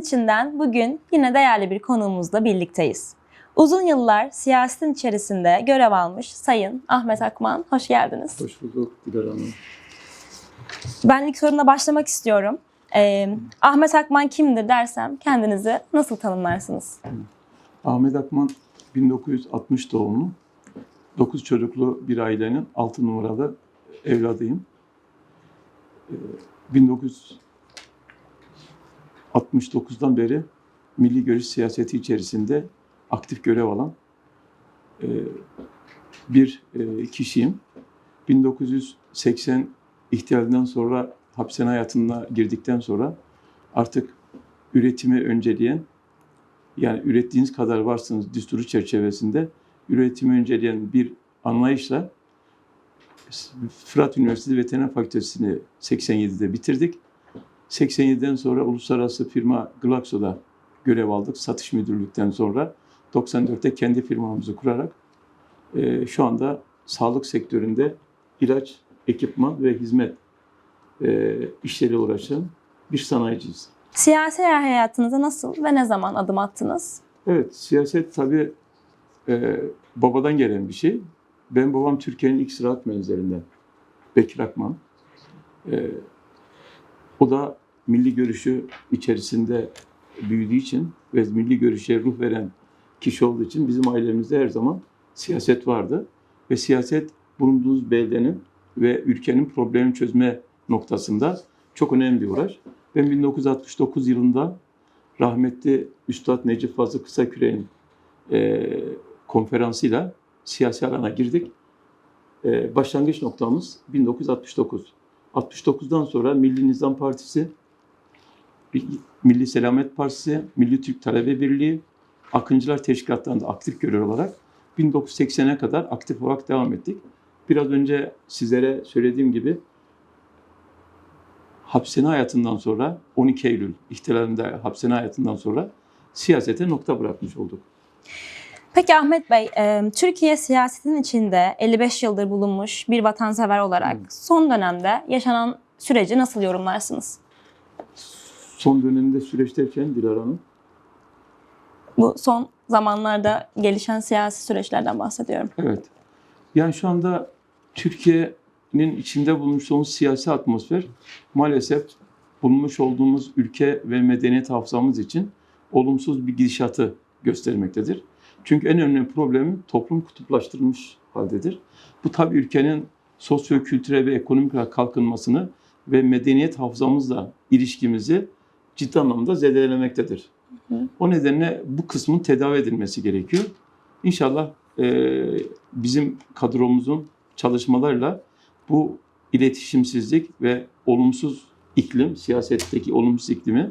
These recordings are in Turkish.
İçinden bugün yine değerli bir konuğumuzla birlikteyiz. Uzun yıllar siyasetin içerisinde görev almış Sayın Ahmet Akman, hoş geldiniz. Hoş bulduk Dilar Hanım. Ben ilk sorumla başlamak istiyorum. Ee, Ahmet Akman kimdir dersem kendinizi nasıl tanımlarsınız? Ahmet Akman 1960 doğumlu. 9 çocuklu bir ailenin 6 numaralı evladıyım. Ee, 1969'dan beri milli görüş siyaseti içerisinde aktif görev alan e, bir e, kişiyim. 1980 ihtilalinden sonra hapishane hayatına girdikten sonra artık üretimi önceleyen yani ürettiğiniz kadar varsınız düsturu çerçevesinde üretimi önceleyen bir anlayışla Fırat Üniversitesi Veteriner Fakültesini 87'de bitirdik. 87'den sonra uluslararası firma Glaxo'da görev aldık. Satış müdürlükten sonra 94'te kendi firmamızı kurarak e, şu anda sağlık sektöründe ilaç, ekipman ve hizmet e, işleriyle uğraşan bir sanayiciyiz. Siyasi hayatınıza nasıl ve ne zaman adım attınız? Evet, siyaset tabii e, babadan gelen bir şey. Ben babam Türkiye'nin ilk ziraat mühendislerinden. Bekir Akman. E, o da milli görüşü içerisinde büyüdüğü için ve milli görüşe ruh veren kişi olduğu için bizim ailemizde her zaman siyaset vardı. Ve siyaset bulunduğunuz beldenin ve ülkenin problemini çözme noktasında çok önemli bir uğraş. Ben 1969 yılında rahmetli Üstad Necip Fazıl Kısaküre'nin e, konferansıyla siyasi alana girdik. E, başlangıç noktamız 1969. 69'dan sonra Milli Nizam Partisi, Milli Selamet Partisi, Milli Türk Talebe Birliği, Akıncılar Teşkilatı'nda aktif görev olarak 1980'e kadar aktif olarak devam ettik. Biraz önce sizlere söylediğim gibi hapishane hayatından sonra 12 Eylül ihtilalinde hapishane hayatından sonra siyasete nokta bırakmış olduk. Peki Ahmet Bey, Türkiye siyasetin içinde 55 yıldır bulunmuş bir vatansever olarak son dönemde yaşanan süreci nasıl yorumlarsınız? Son dönemde süreç derken Dilara Hanım, Bu son zamanlarda gelişen siyasi süreçlerden bahsediyorum. evet. Yani şu anda Türkiye'nin içinde bulunmuş olduğumuz siyasi atmosfer maalesef bulunmuş olduğumuz ülke ve medeniyet hafızamız için olumsuz bir gidişatı göstermektedir. Çünkü en önemli problem toplum kutuplaştırılmış haldedir. Bu tabii ülkenin sosyo-kültürel ve ekonomik kalkınmasını ve medeniyet hafızamızla ilişkimizi ciddi anlamda zedelemektedir. Hı. O nedenle bu kısmın tedavi edilmesi gerekiyor. İnşallah e, bizim kadromuzun çalışmalarla bu iletişimsizlik ve olumsuz iklim, siyasetteki olumsuz iklimi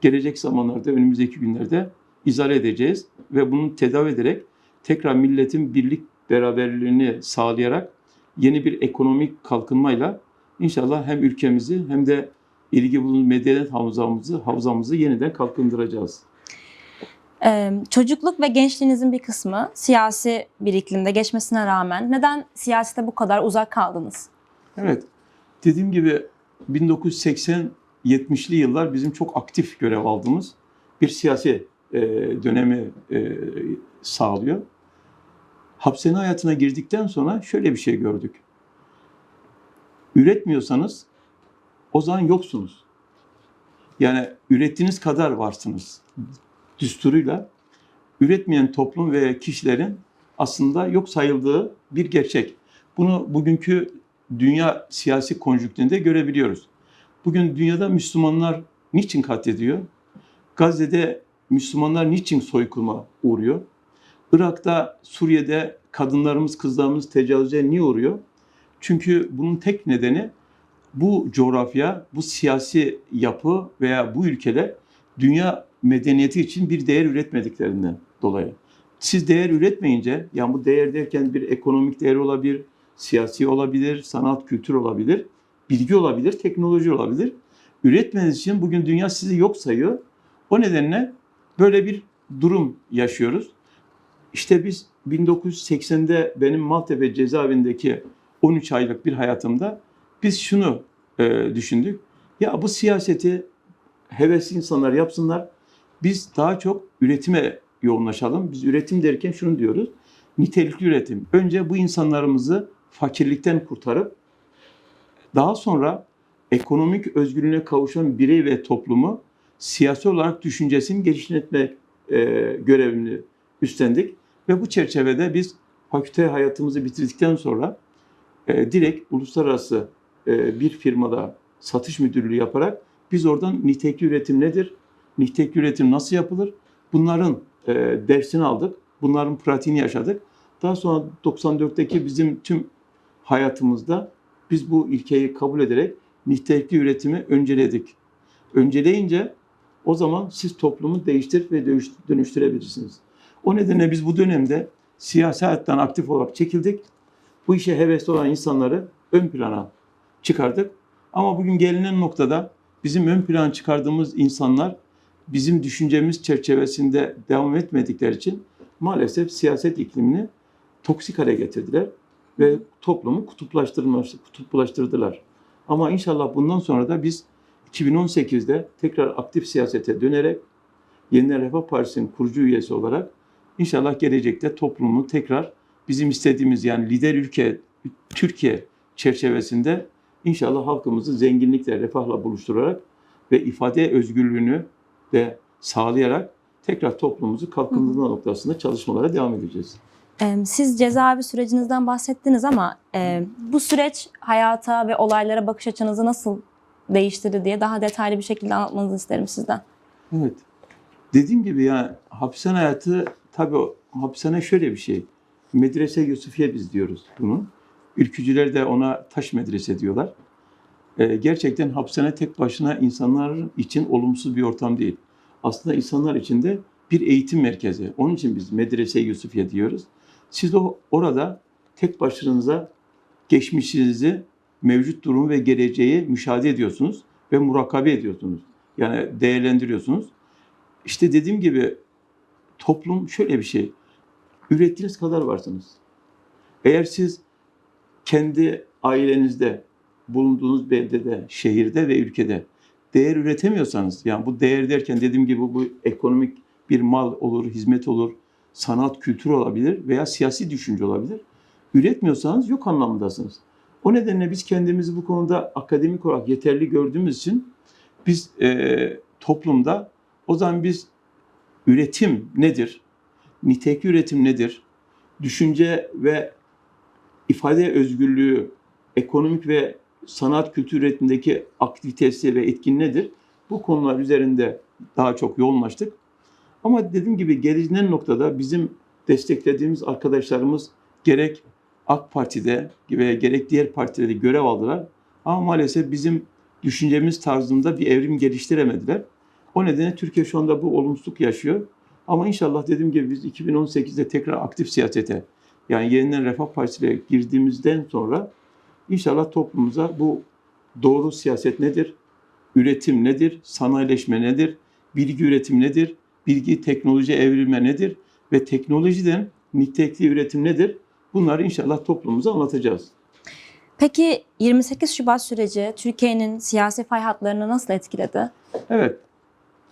gelecek zamanlarda, önümüzdeki günlerde izale edeceğiz ve bunu tedavi ederek tekrar milletin birlik beraberliğini sağlayarak yeni bir ekonomik kalkınmayla inşallah hem ülkemizi hem de ilgi bulunduğumuz medeniyet havzamızı, havzamızı yeniden kalkındıracağız. Ee, çocukluk ve gençliğinizin bir kısmı siyasi bir iklimde geçmesine rağmen neden siyasete bu kadar uzak kaldınız? Evet, dediğim gibi 1980-70'li yıllar bizim çok aktif görev aldığımız bir siyasi e, dönemi e, sağlıyor. Hapishane hayatına girdikten sonra şöyle bir şey gördük. Üretmiyorsanız o zaman yoksunuz. Yani ürettiğiniz kadar varsınız düsturuyla üretmeyen toplum ve kişilerin aslında yok sayıldığı bir gerçek. Bunu bugünkü dünya siyasi konjüktüründe görebiliyoruz. Bugün dünyada Müslümanlar niçin katlediyor? Gazze'de Müslümanlar niçin soykırıma uğruyor? Irak'ta, Suriye'de kadınlarımız, kızlarımız tecavüze niye uğruyor? Çünkü bunun tek nedeni bu coğrafya, bu siyasi yapı veya bu ülkeler dünya medeniyeti için bir değer üretmediklerinden dolayı. Siz değer üretmeyince, yani bu değer derken bir ekonomik değer olabilir, siyasi olabilir, sanat, kültür olabilir, bilgi olabilir, teknoloji olabilir. Üretmeniz için bugün dünya sizi yok sayıyor. O nedenle böyle bir durum yaşıyoruz. İşte biz 1980'de benim Maltepe cezaevindeki 13 aylık bir hayatımda biz şunu e, düşündük. Ya bu siyaseti hevesli insanlar yapsınlar. Biz daha çok üretime yoğunlaşalım. Biz üretim derken şunu diyoruz. Nitelikli üretim. Önce bu insanlarımızı fakirlikten kurtarıp daha sonra ekonomik özgürlüğüne kavuşan birey ve toplumu siyasi olarak düşüncesini geliştirmek e, görevini üstlendik. Ve bu çerçevede biz fakülte hayatımızı bitirdikten sonra e, direkt uluslararası e, bir firmada satış müdürlüğü yaparak biz oradan nitelikli üretim nedir? Nitelikli üretim nasıl yapılır? Bunların e, dersini aldık. Bunların pratiğini yaşadık. Daha sonra 94'teki bizim tüm hayatımızda biz bu ilkeyi kabul ederek nitelikli üretimi önceledik. Önceleyince o zaman siz toplumu değiştir ve dönüş- dönüştürebilirsiniz. O nedenle biz bu dönemde siyasi hayattan aktif olarak çekildik. Bu işe hevesli olan insanları ön plana çıkardık. Ama bugün gelinen noktada bizim ön plana çıkardığımız insanlar bizim düşüncemiz çerçevesinde devam etmedikleri için maalesef siyaset iklimini toksik hale getirdiler ve toplumu kutuplaştırdılar. Ama inşallah bundan sonra da biz 2018'de tekrar aktif siyasete dönerek Yeniden Refah Partisi'nin kurucu üyesi olarak inşallah gelecekte toplumu tekrar bizim istediğimiz yani lider ülke Türkiye çerçevesinde inşallah halkımızı zenginlikle, refahla buluşturarak ve ifade özgürlüğünü de sağlayarak tekrar toplumumuzu kalkındırma noktasında çalışmalara devam edeceğiz. Siz cezaevi sürecinizden bahsettiniz ama bu süreç hayata ve olaylara bakış açınızı nasıl değiştirdi diye daha detaylı bir şekilde anlatmanızı isterim sizden. Evet. Dediğim gibi ya hapishane hayatı tabii hapishane şöyle bir şey. Medrese Yusufiye biz diyoruz bunu. Ülkücüler de ona taş medrese diyorlar. Ee, gerçekten hapishane tek başına insanlar için olumsuz bir ortam değil. Aslında insanlar için de bir eğitim merkezi. Onun için biz Medrese Yusufiye diyoruz. Siz o orada tek başınıza geçmişinizi, mevcut durumu ve geleceği müşahede ediyorsunuz ve murakabe ediyorsunuz. Yani değerlendiriyorsunuz. İşte dediğim gibi toplum şöyle bir şey. Ürettiğiniz kadar varsınız. Eğer siz kendi ailenizde, bulunduğunuz beldede, şehirde ve ülkede değer üretemiyorsanız, yani bu değer derken dediğim gibi bu ekonomik bir mal olur, hizmet olur, sanat, kültür olabilir veya siyasi düşünce olabilir. Üretmiyorsanız yok anlamındasınız. O nedenle biz kendimizi bu konuda akademik olarak yeterli gördüğümüz için biz e, toplumda o zaman biz üretim nedir? Nitelikli üretim nedir? Düşünce ve ifade özgürlüğü, ekonomik ve sanat kültür üretimindeki aktivitesi ve etkin nedir? Bu konular üzerinde daha çok yoğunlaştık. Ama dediğim gibi gelinen noktada bizim desteklediğimiz arkadaşlarımız gerek AK Parti'de ve gerek diğer partilerde görev aldılar. Ama maalesef bizim düşüncemiz tarzında bir evrim geliştiremediler. O nedenle Türkiye şu anda bu olumsuzluk yaşıyor. Ama inşallah dediğim gibi biz 2018'de tekrar aktif siyasete yani yeniden Refah Partisi'ne girdiğimizden sonra inşallah toplumumuza bu doğru siyaset nedir? Üretim nedir? Sanayileşme nedir? Bilgi üretim nedir? Bilgi teknoloji evrilme nedir? Ve teknolojiden nitelikli üretim nedir? Bunları inşallah toplumumuza anlatacağız. Peki 28 Şubat süreci Türkiye'nin siyasi fay hatlarını nasıl etkiledi? Evet.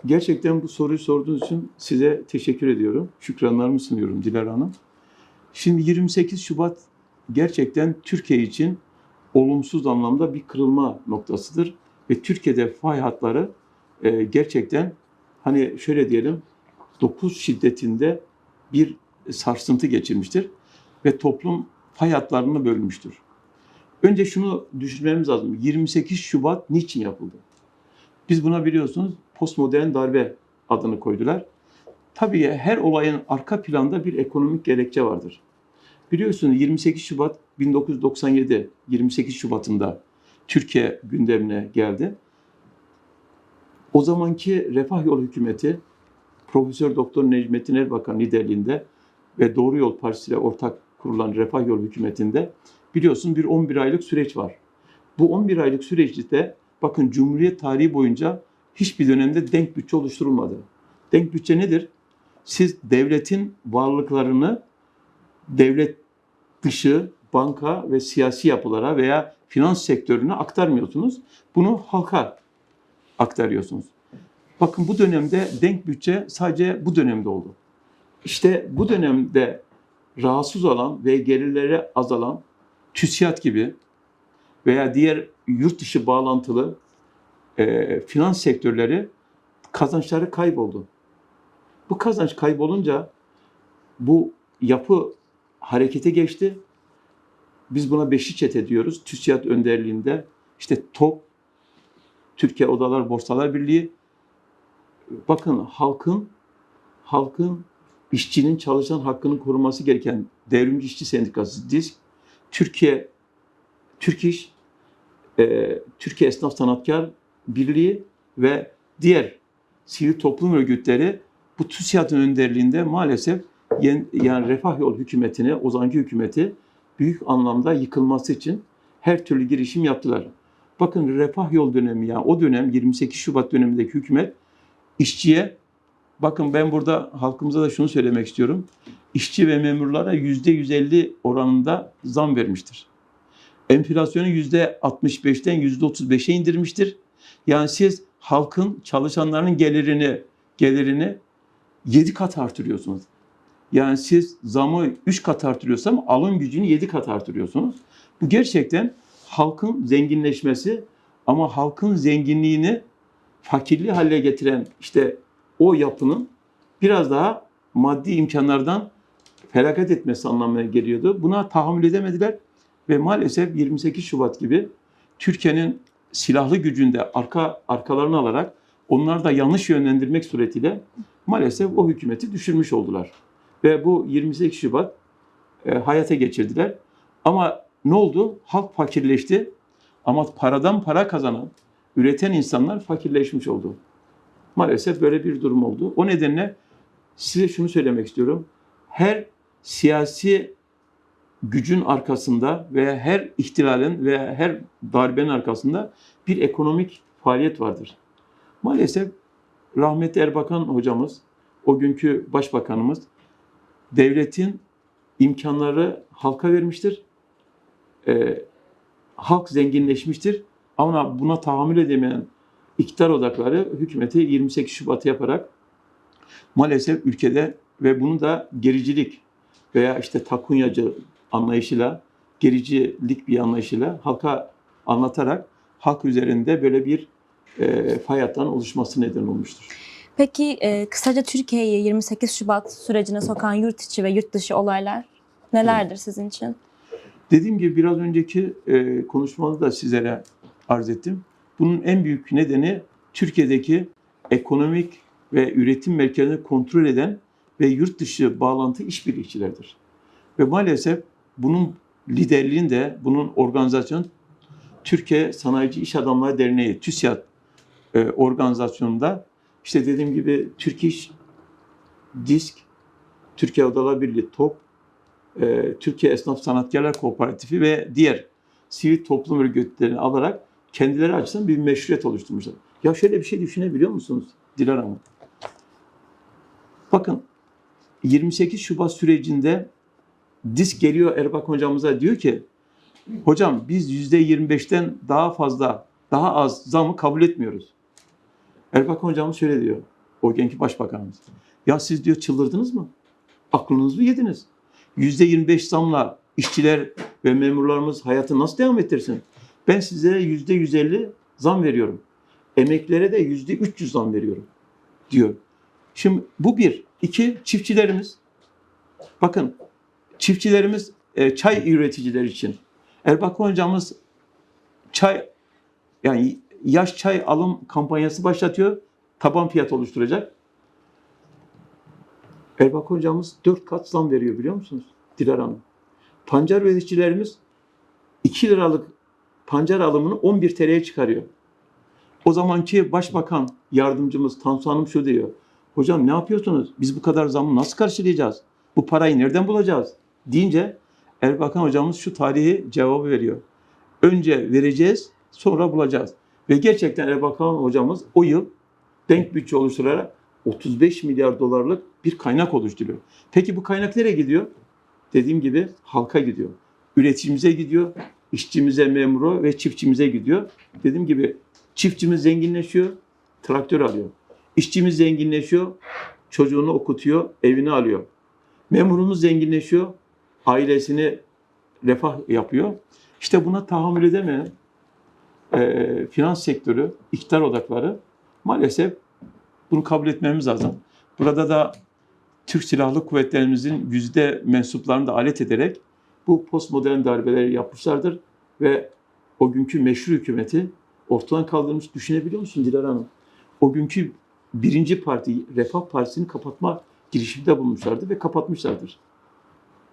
Gerçekten bu soruyu sorduğunuz için size teşekkür ediyorum. Şükranlarımı sunuyorum Dilara Hanım. Şimdi 28 Şubat gerçekten Türkiye için olumsuz anlamda bir kırılma noktasıdır. Ve Türkiye'de fay hatları e, gerçekten hani şöyle diyelim 9 şiddetinde bir sarsıntı geçirmiştir. Ve toplum fay hatlarını bölmüştür. Önce şunu düşünmemiz lazım. 28 Şubat niçin yapıldı? Biz buna biliyorsunuz postmodern darbe adını koydular. Tabii her olayın arka planda bir ekonomik gerekçe vardır. Biliyorsunuz 28 Şubat 1997 28 Şubat'ında Türkiye gündemine geldi. O zamanki Refah Yol hükümeti Profesör Doktor Necmettin Erbakan liderliğinde ve Doğru Yol Partisi ile ortak kurulan Refah Yol hükümetinde biliyorsun bir 11 aylık süreç var. Bu 11 aylık süreçte bakın Cumhuriyet tarihi boyunca hiçbir dönemde denk bütçe oluşturulmadı. Denk bütçe nedir? Siz devletin varlıklarını devlet dışı banka ve siyasi yapılara veya finans sektörüne aktarmıyorsunuz. Bunu halka aktarıyorsunuz. Bakın bu dönemde denk bütçe sadece bu dönemde oldu. İşte bu dönemde rahatsız olan ve gelirleri azalan TÜSİAD gibi veya diğer yurt dışı bağlantılı e, finans sektörleri kazançları kayboldu. Bu kazanç kaybolunca bu yapı harekete geçti. Biz buna beşi çete diyoruz. TÜSİAD önderliğinde işte TOP, Türkiye Odalar Borsalar Birliği. Bakın halkın halkın işçinin çalışan hakkını koruması gereken Devrimci İşçi Sendikası DİSK, Türkiye Türk İş, e, Türkiye Esnaf Sanatkar Birliği ve diğer sivil toplum örgütleri bu TÜSİAD'ın önderliğinde maalesef yen- yani Refah Yol hükümetini, o zamanki hükümeti büyük anlamda yıkılması için her türlü girişim yaptılar. Bakın Refah Yol dönemi yani o dönem 28 Şubat dönemindeki hükümet işçiye bakın ben burada halkımıza da şunu söylemek istiyorum. İşçi ve memurlara %150 oranında zam vermiştir. Enflasyonu %65'ten %35'e indirmiştir. Yani siz halkın, çalışanların gelirini gelirini 7 kat artırıyorsunuz. Yani siz zamı 3 kat artırıyorsam alım gücünü 7 kat artırıyorsunuz. Bu gerçekten halkın zenginleşmesi ama halkın zenginliğini fakirliği hale getiren işte o yapının biraz daha maddi imkanlardan felaket etmesi anlamına geliyordu. Buna tahammül edemediler ve maalesef 28 Şubat gibi Türkiye'nin silahlı gücünde arka arkalarını alarak onları da yanlış yönlendirmek suretiyle maalesef o hükümeti düşürmüş oldular. Ve bu 28 Şubat e, hayata geçirdiler. Ama ne oldu? Halk fakirleşti. Ama paradan para kazanan, üreten insanlar fakirleşmiş oldu. Maalesef böyle bir durum oldu. O nedenle size şunu söylemek istiyorum. Her siyasi gücün arkasında veya her ihtilalin veya her darbenin arkasında bir ekonomik faaliyet vardır. Maalesef rahmetli Erbakan hocamız, o günkü başbakanımız devletin imkanları halka vermiştir. Ee, halk zenginleşmiştir. Ama buna tahammül edemeyen iktidar odakları hükümeti 28 Şubat'ı yaparak maalesef ülkede ve bunu da gericilik veya işte takunyacı anlayışıyla, gericilik bir anlayışıyla halka anlatarak halk üzerinde böyle bir e, fay hattının oluşması neden olmuştur. Peki e, kısaca Türkiye'yi 28 Şubat sürecine sokan yurt içi ve yurt dışı olaylar nelerdir sizin için? Dediğim gibi biraz önceki e, konuşmamda da sizlere arz ettim. Bunun en büyük nedeni Türkiye'deki ekonomik ve üretim merkezini kontrol eden ve yurt dışı bağlantı işbirlikçileridir. Ve maalesef bunun liderliğinde, bunun organizasyonu Türkiye Sanayici İş Adamları Derneği, TÜSİAD e, organizasyonunda işte dediğim gibi Türk İş, DİSK, Türkiye Odalar Birliği, TOP, e, Türkiye Esnaf Sanatkarlar Kooperatifi ve diğer sivil toplum örgütlerini alarak kendileri açısından bir meşruiyet oluşturmuşlar. Ya şöyle bir şey düşünebiliyor musunuz Dilar Hanım? Bakın 28 Şubat sürecinde disk geliyor Erbak hocamıza diyor ki hocam biz %25'ten daha fazla daha az zamı kabul etmiyoruz. Erbakan hocamız şöyle diyor. O günkü başbakanımız. Ya siz diyor çıldırdınız mı? Aklınızı yediniz? %25 zamla işçiler ve memurlarımız hayatı nasıl devam ettirsin? Ben size %150 zam veriyorum. Emeklilere de %300 zam veriyorum diyor. Şimdi bu bir. İki, çiftçilerimiz. Bakın çiftçilerimiz e, çay üreticileri için. Erbakan hocamız çay yani yaş çay alım kampanyası başlatıyor. Taban fiyat oluşturacak. Erbakan hocamız 4 kat zam veriyor biliyor musunuz? Dilar Hanım. Pancar üreticilerimiz 2 liralık pancar alımını 11 TL'ye çıkarıyor. O zamanki başbakan yardımcımız Tansu Hanım şu diyor. Hocam ne yapıyorsunuz? Biz bu kadar zamı nasıl karşılayacağız? Bu parayı nereden bulacağız? Deyince Erbakan hocamız şu tarihi cevabı veriyor. Önce vereceğiz, sonra bulacağız. Ve gerçekten Erbakan hocamız o yıl denk bütçe oluşturarak 35 milyar dolarlık bir kaynak oluşturuyor. Peki bu kaynak nereye gidiyor? Dediğim gibi halka gidiyor. Üreticimize gidiyor, işçimize, memura ve çiftçimize gidiyor. Dediğim gibi çiftçimiz zenginleşiyor, traktör alıyor. İşçimiz zenginleşiyor, çocuğunu okutuyor, evini alıyor. Memurumuz zenginleşiyor, ailesini refah yapıyor. İşte buna tahammül edemeyen e, finans sektörü, iktidar odakları maalesef bunu kabul etmemiz lazım. Burada da Türk Silahlı Kuvvetlerimizin yüzde mensuplarını da alet ederek bu postmodern darbeleri yapmışlardır ve o günkü meşru hükümeti ortadan kaldırmış düşünebiliyor musun Dilara Hanım? O günkü birinci parti, Refah Partisi'ni kapatma girişiminde bulmuşlardı ve kapatmışlardır.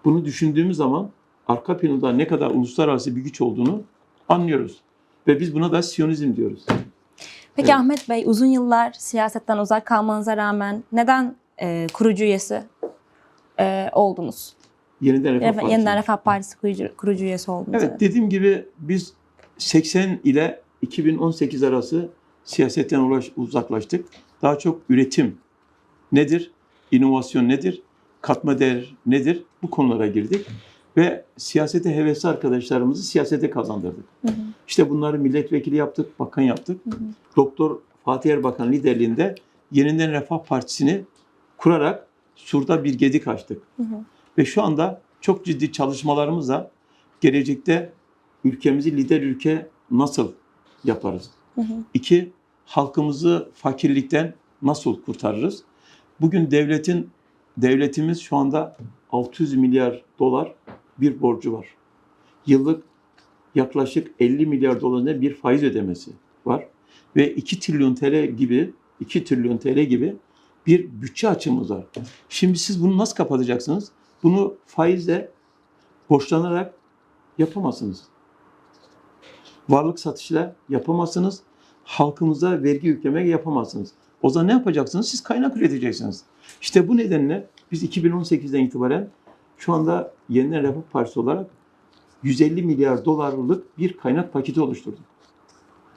Bunu düşündüğümüz zaman arka planda ne kadar uluslararası bir güç olduğunu anlıyoruz. Ve biz buna da Siyonizm diyoruz. Peki Evet. Ahmet Bey uzun yıllar siyasetten uzak kalmanıza rağmen neden e, kurucu üyesi e, oldunuz? Yeniden Refah Refa- Partisi. Yeniden Refah Partisi kurucu, kurucu üyesi oldunuz. Evet dediğim gibi biz 80 ile 2018 arası siyasetten ulaş- uzaklaştık. Daha çok üretim nedir? İnovasyon nedir? Katma değer nedir? Bu konulara girdik. Ve siyasete hevesli arkadaşlarımızı siyasete kazandırdık. Hı hı. İşte bunları milletvekili yaptık, bakan yaptık. Hı hı. Doktor Fatih Erbakan liderliğinde Yeniden Refah Partisi'ni kurarak Sur'da bir gedik açtık. Hı hı. Ve şu anda çok ciddi çalışmalarımızla gelecekte ülkemizi lider ülke nasıl yaparız? Hı hı. İki, halkımızı fakirlikten nasıl kurtarırız? Bugün devletin devletimiz şu anda 600 milyar dolar bir borcu var. Yıllık yaklaşık 50 milyar dolarında bir faiz ödemesi var ve 2 trilyon TL gibi 2 trilyon TL gibi bir bütçe açığımız var. Şimdi siz bunu nasıl kapatacaksınız? Bunu faizle borçlanarak yapamazsınız. Varlık satışıyla yapamazsınız. Halkımıza vergi yüklemek yapamazsınız. O zaman ne yapacaksınız? Siz kaynak üreteceksiniz. İşte bu nedenle biz 2018'den itibaren şu anda Yeniden Refah Partisi olarak 150 milyar dolarlık bir kaynak paketi oluşturduk.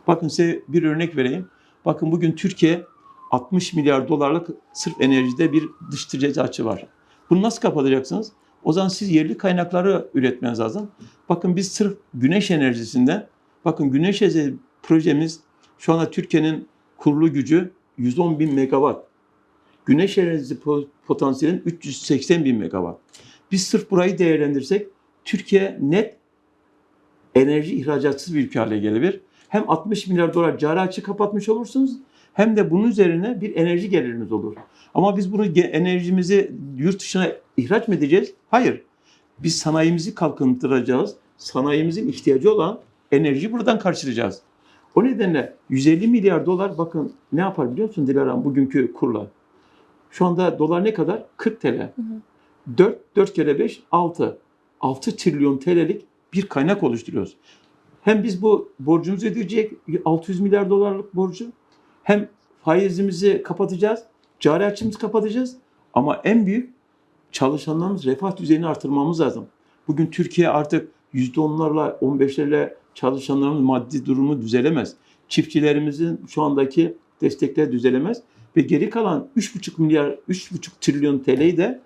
Bakın size bir örnek vereyim. Bakın bugün Türkiye 60 milyar dolarlık sırf enerjide bir dış ticaret açığı var. Bunu nasıl kapatacaksınız? O zaman siz yerli kaynakları üretmeniz lazım. Bakın biz sırf güneş enerjisinden, bakın güneş enerjisi projemiz şu anda Türkiye'nin kurulu gücü 110 bin megawatt. Güneş enerjisi po- potansiyelin 380 bin megawatt. Biz sırf burayı değerlendirsek Türkiye net enerji ihracatsız bir ülke hale gelebilir. Hem 60 milyar dolar cari açığı kapatmış olursunuz hem de bunun üzerine bir enerji geliriniz olur. Ama biz bunu enerjimizi yurt dışına ihraç mı edeceğiz? Hayır. Biz sanayimizi kalkındıracağız. Sanayimizin ihtiyacı olan enerjiyi buradan karşılayacağız. O nedenle 150 milyar dolar bakın ne yapar biliyor musun Dilara bugünkü kurla? Şu anda dolar ne kadar? 40 TL. 4, 4 kere 5, 6. 6 trilyon TL'lik bir kaynak oluşturuyoruz. Hem biz bu borcumuzu ödeyecek 600 milyar dolarlık borcu hem faizimizi kapatacağız, cari açığımızı kapatacağız ama en büyük çalışanlarımız refah düzeyini artırmamız lazım. Bugün Türkiye artık %10'larla 15'lerle çalışanlarımız maddi durumu düzelemez. Çiftçilerimizin şu andaki destekleri düzelemez ve geri kalan 3,5 milyar 3,5 trilyon TL'yi de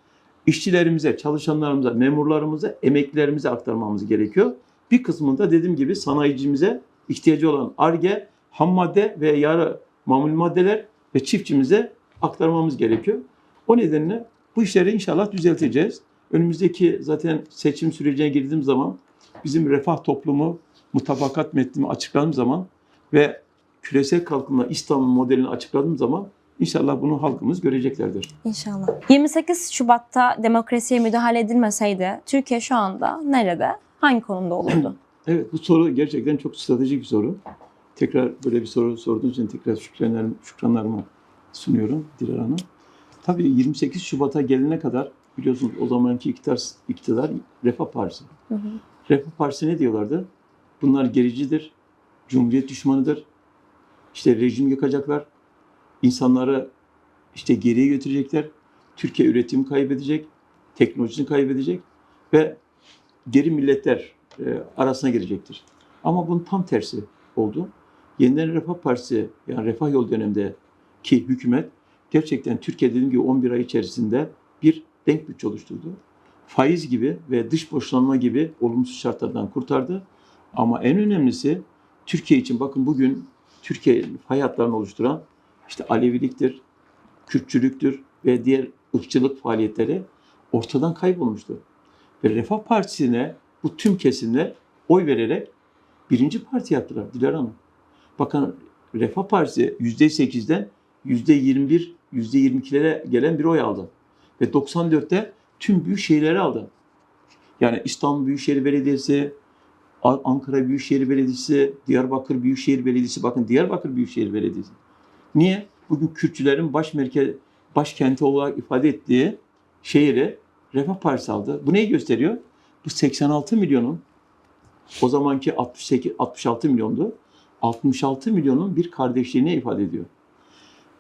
işçilerimize, çalışanlarımıza, memurlarımıza, emeklilerimize aktarmamız gerekiyor. Bir kısmını da dediğim gibi sanayicimize ihtiyacı olan arge, ham madde ve yarı mamul maddeler ve çiftçimize aktarmamız gerekiyor. O nedenle bu işleri inşallah düzelteceğiz. Önümüzdeki zaten seçim sürecine girdiğim zaman bizim refah toplumu mutabakat metnimi açıkladığım zaman ve küresel kalkınma İstanbul modelini açıkladığım zaman inşallah bunu halkımız göreceklerdir. İnşallah. 28 Şubat'ta demokrasiye müdahale edilmeseydi Türkiye şu anda nerede? Hangi konumda olurdu? Evet bu soru gerçekten çok stratejik bir soru. Tekrar böyle bir soru sorduğunuz için tekrar şükranlarımı, şükranlarımı sunuyorum Dilara Hanım. Tabii 28 Şubat'a gelene kadar biliyorsunuz o zamanki iktidar, iktidar Refah Partisi. Hı hı. Refah Partisi ne diyorlardı? Bunlar gericidir, cumhuriyet düşmanıdır. İşte rejim yıkacaklar, insanları işte geriye götürecekler. Türkiye üretim kaybedecek, teknolojisini kaybedecek ve geri milletler e, arasına girecektir. Ama bunun tam tersi oldu. Yeniden Refah Partisi yani Refah Yol dönemindeki hükümet gerçekten Türkiye dediğim gibi 11 ay içerisinde bir denk bütçe oluşturdu. Faiz gibi ve dış borçlanma gibi olumsuz şartlardan kurtardı. Ama en önemlisi Türkiye için bakın bugün Türkiye fay hatlarını oluşturan işte Aleviliktir, Kürtçülüktür ve diğer ırkçılık faaliyetleri ortadan kaybolmuştu. Ve Refah Partisi'ne bu tüm kesimler oy vererek birinci parti yaptılar Dilara Hanım. Bakın Refah Partisi %8'den %21, %22'lere gelen bir oy aldı. Ve 94'te tüm büyük şehirleri aldı. Yani İstanbul Büyükşehir Belediyesi, Ankara Büyükşehir Belediyesi, Diyarbakır Büyükşehir Belediyesi, bakın Diyarbakır Büyükşehir Belediyesi. Niye? Bugün Kürtçülerin baş merkez, başkenti olarak ifade ettiği şehri Refah Partisi aldı. Bu neyi gösteriyor? Bu 86 milyonun o zamanki 68 66 milyondu. 66 milyonun bir kardeşliğini ifade ediyor.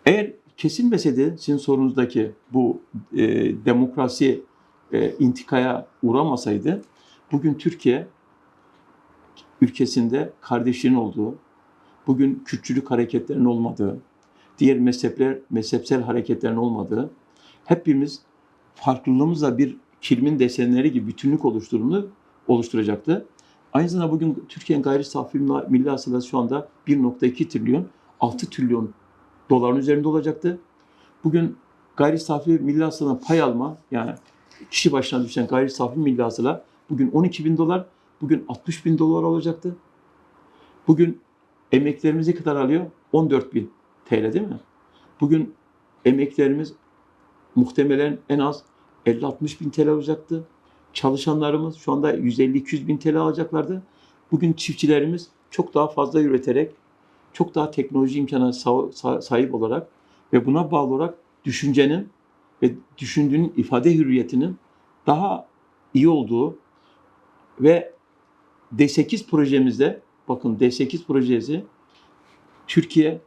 Eğer kesilmeseydi sizin sorunuzdaki bu e, demokrasi e, intikaya uğramasaydı bugün Türkiye ülkesinde kardeşliğin olduğu, bugün Kürtçülük hareketlerinin olmadığı, diğer mezhepler, mezhepsel hareketlerin olmadığı, hepimiz farklılığımızla bir kilmin desenleri gibi bütünlük oluşturduğunu oluşturacaktı. Aynı zamanda bugün Türkiye'nin gayri safi milli hasılası şu anda 1.2 trilyon, 6 trilyon doların üzerinde olacaktı. Bugün gayri safi milli hasıladan pay alma, yani kişi başına düşen gayri safi milli hasıla bugün 12 bin dolar, bugün 60 bin dolar olacaktı. Bugün emeklerimiz ne kadar alıyor? 14 bin TL değil mi? Bugün emeklerimiz muhtemelen en az 50-60 bin TL olacaktı. Çalışanlarımız şu anda 150-200 bin TL alacaklardı. Bugün çiftçilerimiz çok daha fazla üreterek, çok daha teknoloji sa- sahip olarak ve buna bağlı olarak düşüncenin ve düşündüğünün ifade hürriyetinin daha iyi olduğu ve D8 projemizde bakın D8 projesi Türkiye,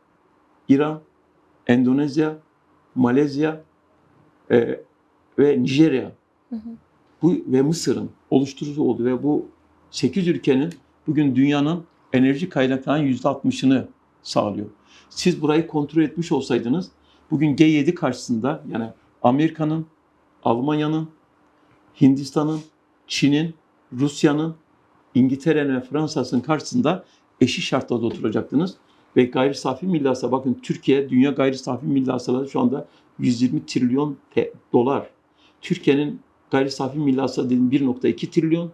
İran, Endonezya, Malezya e, ve Nijerya Hı hı. Bu ve Mısır'ın oluşturucu oldu ve bu 8 ülkenin bugün dünyanın enerji kaynaklarının %60'ını sağlıyor. Siz burayı kontrol etmiş olsaydınız bugün G7 karşısında yani Amerika'nın, Almanya'nın, Hindistan'ın, Çin'in, Rusya'nın, İngiltere'nin ve Fransa'nın karşısında eşit şartlarda oturacaktınız. Ve gayri safi milli hasıla bakın Türkiye dünya gayri safi milli hasılatı şu anda 120 trilyon dolar. Türkiye'nin gayri safi milli hasıla dediğim 1.2 trilyon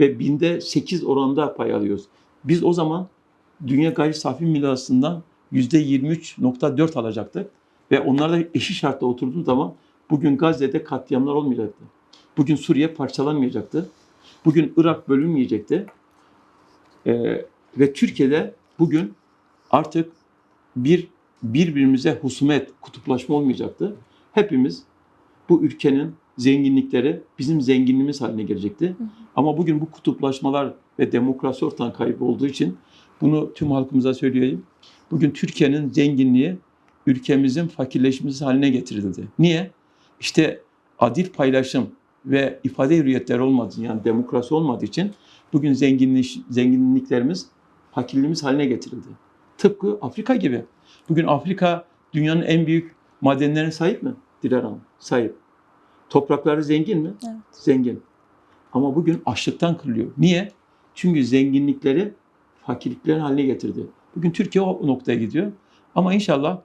ve binde 8 oranda pay alıyoruz. Biz o zaman dünya gayri safi milli hasılasından %23.4 alacaktık. Ve onlar da eşit şartta oturduğu zaman bugün Gazze'de katliamlar olmayacaktı. Bugün Suriye parçalanmayacaktı. Bugün Irak bölünmeyecekti. Ee, ve Türkiye'de bugün artık bir birbirimize husumet, kutuplaşma olmayacaktı. Hepimiz bu ülkenin zenginlikleri bizim zenginliğimiz haline gelecekti. Ama bugün bu kutuplaşmalar ve demokrasi ortadan kaybı olduğu için bunu tüm halkımıza söyleyeyim. Bugün Türkiye'nin zenginliği ülkemizin fakirleşmesi haline getirildi. Niye? İşte adil paylaşım ve ifade hürriyetleri olmadığı yani demokrasi olmadığı için bugün zenginlik, zenginliklerimiz fakirliğimiz haline getirildi. Tıpkı Afrika gibi. Bugün Afrika dünyanın en büyük madenlerine sahip mi? Dilara Hanım, sahip. Toprakları zengin mi? Evet. Zengin. Ama bugün açlıktan kırılıyor. Niye? Çünkü zenginlikleri fakirliklerin haline getirdi. Bugün Türkiye o noktaya gidiyor. Ama inşallah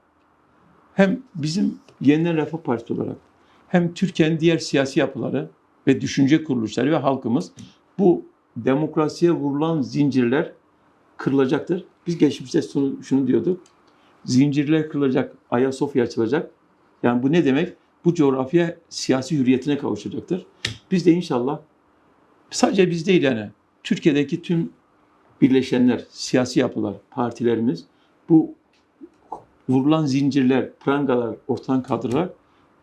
hem bizim yeniden Refah Partisi olarak hem Türkiye'nin diğer siyasi yapıları ve düşünce kuruluşları ve halkımız bu demokrasiye vurulan zincirler kırılacaktır. Biz geçmişte şunu, şunu diyorduk. Zincirler kırılacak, Ayasofya açılacak. Yani bu ne demek? Bu coğrafya siyasi hürriyetine kavuşacaktır. Biz de inşallah sadece biz değil yani Türkiye'deki tüm birleşenler, siyasi yapılar, partilerimiz bu vurulan zincirler, prangalar ortadan kaldırarak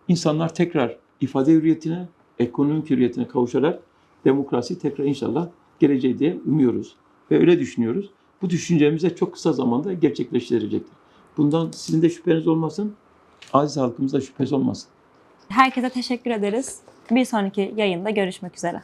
insanlar tekrar ifade hürriyetine, ekonomik hürriyetine kavuşarak demokrasi tekrar inşallah geleceği diye umuyoruz. Ve öyle düşünüyoruz. Bu düşüncemiz de çok kısa zamanda gerçekleştirecektir. Bundan sizin de şüpheniz olmasın, aziz halkımız da şüphesi olmasın. Herkese teşekkür ederiz. Bir sonraki yayında görüşmek üzere.